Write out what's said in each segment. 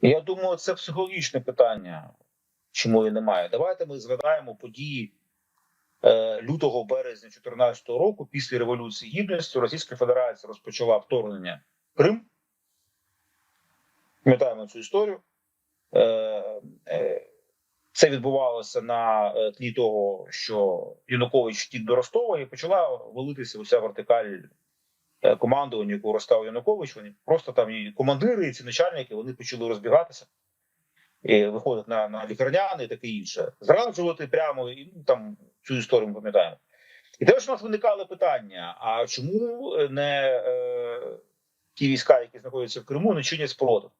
Я думаю, це психологічне питання, чому її немає. Давайте ми згадаємо події е, лютого березня 2014 року, після Революції Гідності, Російська Федерація розпочала вторгнення в Крим. Пам'ятаємо цю історію. Е, е, це відбувалося на тлі того, що Янукович втік до Ростова і почала валитися уся вертикаль командування, яку розстав Янукович. Вони просто там і командири, і ці начальники вони почали розбігатися і виходити на, на лікарняни і таке інше. Зраджувати прямо і ну, там цю історію ми пам'ятаємо. І теж у нас виникали питання: а чому не е, ті війська, які знаходяться в Криму, не чинять спротив?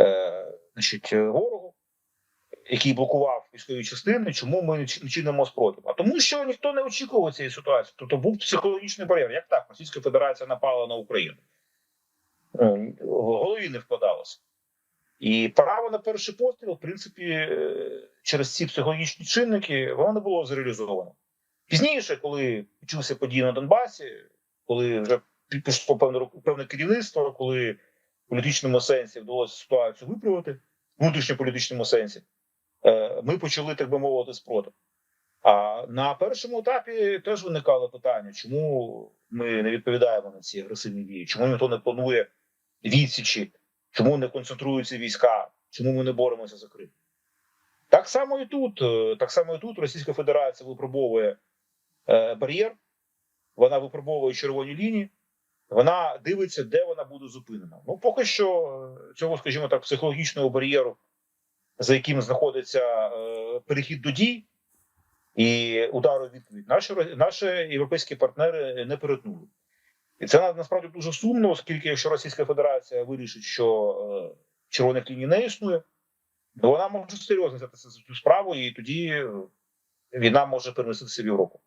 Е, значить, ворогу, який блокував військові частини, чому ми не чинимо спротив? А тому, що ніхто не очікував цієї ситуації. Тобто був психологічний бар'єр. Як так? Російська Федерація напала на Україну. Е, голові не вкладалося. І право на перший постріл, в принципі, е, через ці психологічні чинники, воно не було зреалізовано. Пізніше, коли почалися події на Донбасі, коли вже пішло певне, певне керівництво, коли в політичному сенсі вдалося ситуацію виправити, в внутрішньополітичному сенсі, ми почали, так би мовити, спротив. А на першому етапі теж виникало питання, чому ми не відповідаємо на ці агресивні дії, чому ніхто не планує відсічі, чому не концентруються війська, чому ми не боремося за Крим. Так само і тут. Е, Так само і тут Російська Федерація випробовує е, бар'єр, вона випробовує червоні лінії, вона дивиться, де вона буде зупинена. Ну, поки що е, цього, скажімо так, психологічного бар'єру, за яким знаходиться е, перехід до дій і удару відповідь, наші, наші європейські партнери не перетнули. І це насправді дуже сумно, оскільки якщо Російська Федерація вирішить, що е, червоних ліній не існує, то вона може серйозно взятися за цю справу, і тоді війна може переноситися в Європу.